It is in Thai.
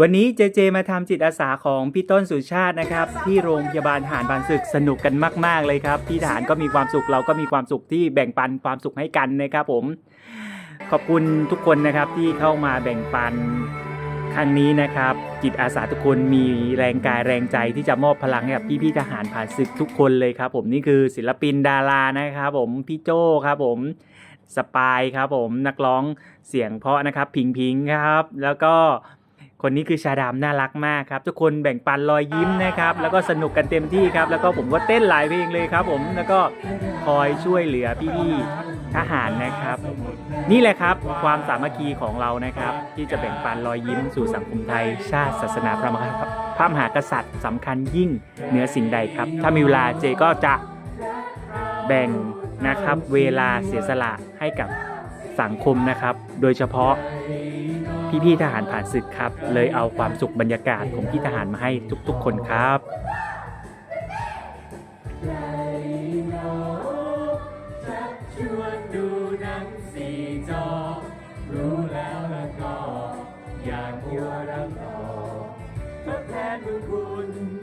วันนี้เจเจมาทำจิตอาสาของพี่ต้นสุชาตินะครับ ที่โรงพยาบาลหารบานศึกสนุกกันมาก ๆ เลยครับพี่ทหารก็มีความสุขเราก็มีความสุขที่แบ่งปันความสุขให้กันนะครับผม ขอบคุณทุกคนนะครับที่เข้ามาแบ่งปันครั้งนี้นะครับ จิตอาสาทุกคนมีแรงกายแรงใจที่จะมอบพลังให้กับพี่ๆทหารผ่านศึกทุกคนเลยครับ ผมนี่คือศิลปินดารานะครับ ผมพี่โจครับผมสปายครับผมนักร้องเสียงเพาะนะครับ พิงพิงครับ แล้วก็ คนนี้คือชาดามน่ารักมากครับ ทุกคนแบ่งปันรอยยิ้มนะครับ แล้วก็สนุกกันเต็มที่ครับ แล้วก็ผมก็เต้นหลายเพลงเลยครับ ผมแล้วก็คอยช่วยเหลือพี่ๆทหารนะครับ นี่แหละครับความสามัคคีของเรานะครับ ที่จะแบ่งปันรอยยิ้มสู่สังคมไทย ชาติศาสนาพระมหากพระมหากษัตริย์สำคัญยิ่งเหนือสิ่งใดครับ ถ้ามีเวลาเจก็จะแบ่งนะครับเวลาเสียสละให้กับสังคมนะครับ โดยเฉพาะ พี่ๆทหารผ่านศึกครับ เลยเอาความสุขบรรยากาศของพี่ทหารมาให้ทุกๆคนครับอยากหัวรังต่อทดแทนบุญคุณ